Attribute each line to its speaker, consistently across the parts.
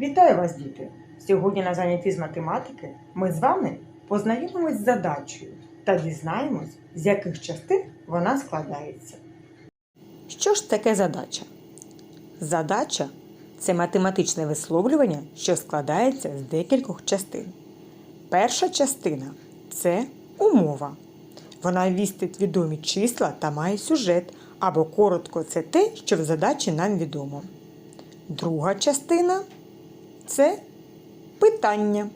Speaker 1: Вітаю вас, діти! Сьогодні на занятті з математики ми з вами познайомимось з задачею та дізнаємось, з яких частин вона складається. Що ж таке задача? Задача це математичне висловлювання, що складається з декількох частин. Перша частина це умова. Вона вістить відомі числа та має сюжет, або коротко це те, що в задачі нам відомо. Друга частина це питання.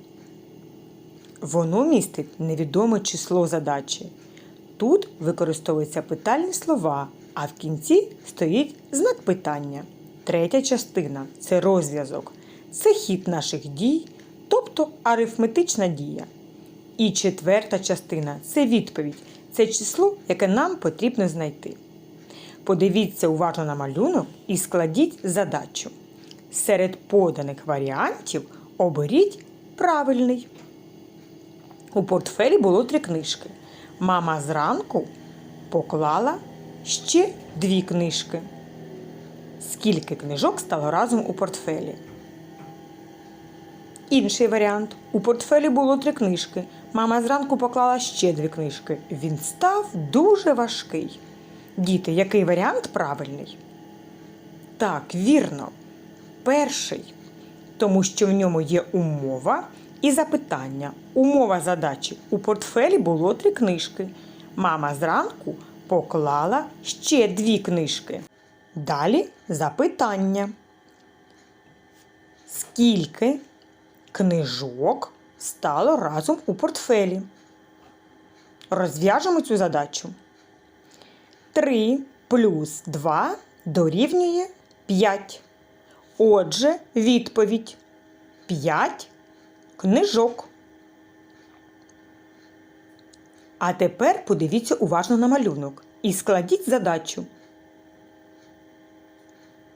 Speaker 1: Воно містить невідоме число задачі. Тут використовуються питальні слова, а в кінці стоїть знак питання. Третя частина це розв'язок. Це хід наших дій, тобто арифметична дія. І четверта частина це відповідь. Це число, яке нам потрібно знайти. Подивіться уважно на малюнок і складіть задачу. Серед поданих варіантів оберіть правильний. У портфелі було три книжки. Мама зранку поклала ще дві книжки. Скільки книжок стало разом у портфелі? Інший варіант. У портфелі було три книжки. Мама зранку поклала ще дві книжки. Він став дуже важкий. Діти, який варіант правильний? Так, вірно. Перший. Тому що в ньому є умова і запитання. Умова задачі. У портфелі було три книжки. Мама зранку поклала ще дві книжки. Далі запитання. Скільки книжок стало разом у портфелі? Розв'яжемо цю задачу. 3 плюс 2 дорівнює 5. Отже, відповідь 5 книжок. А тепер подивіться уважно на малюнок і складіть задачу.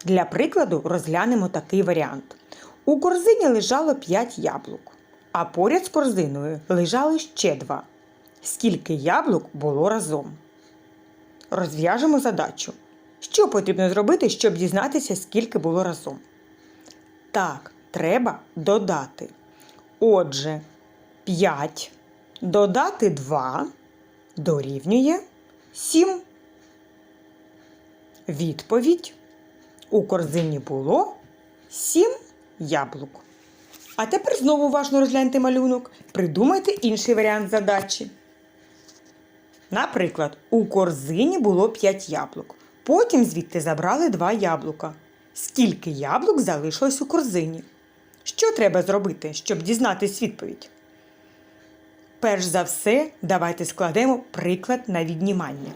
Speaker 1: Для прикладу розглянемо такий варіант. У корзині лежало 5 яблук, а поряд з корзиною лежали ще 2. Скільки яблук було разом? Розв'яжемо задачу. Що потрібно зробити, щоб дізнатися, скільки було разом? Так, треба додати. Отже, 5 додати 2 дорівнює 7. Відповідь. У корзині було 7 яблук. А тепер знову уважно розгляньте малюнок. Придумайте інший варіант задачі. Наприклад, у корзині було 5 яблук. Потім звідти забрали 2 яблука. Скільки яблук залишилось у корзині? Що треба зробити, щоб дізнатись відповідь? Перш за все, давайте складемо приклад на віднімання.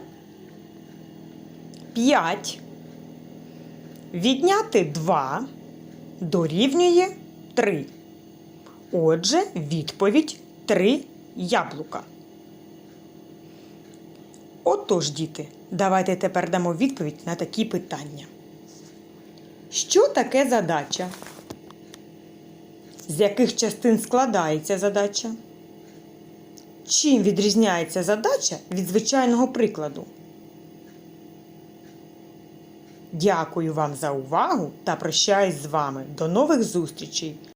Speaker 1: 5. Відняти 2 дорівнює 3. Отже, відповідь 3 яблука. Отож, діти, давайте тепер дамо відповідь на такі питання. Що таке задача? З яких частин складається задача? Чим відрізняється задача від звичайного прикладу? Дякую вам за увагу та прощаюсь з вами. До нових зустрічей!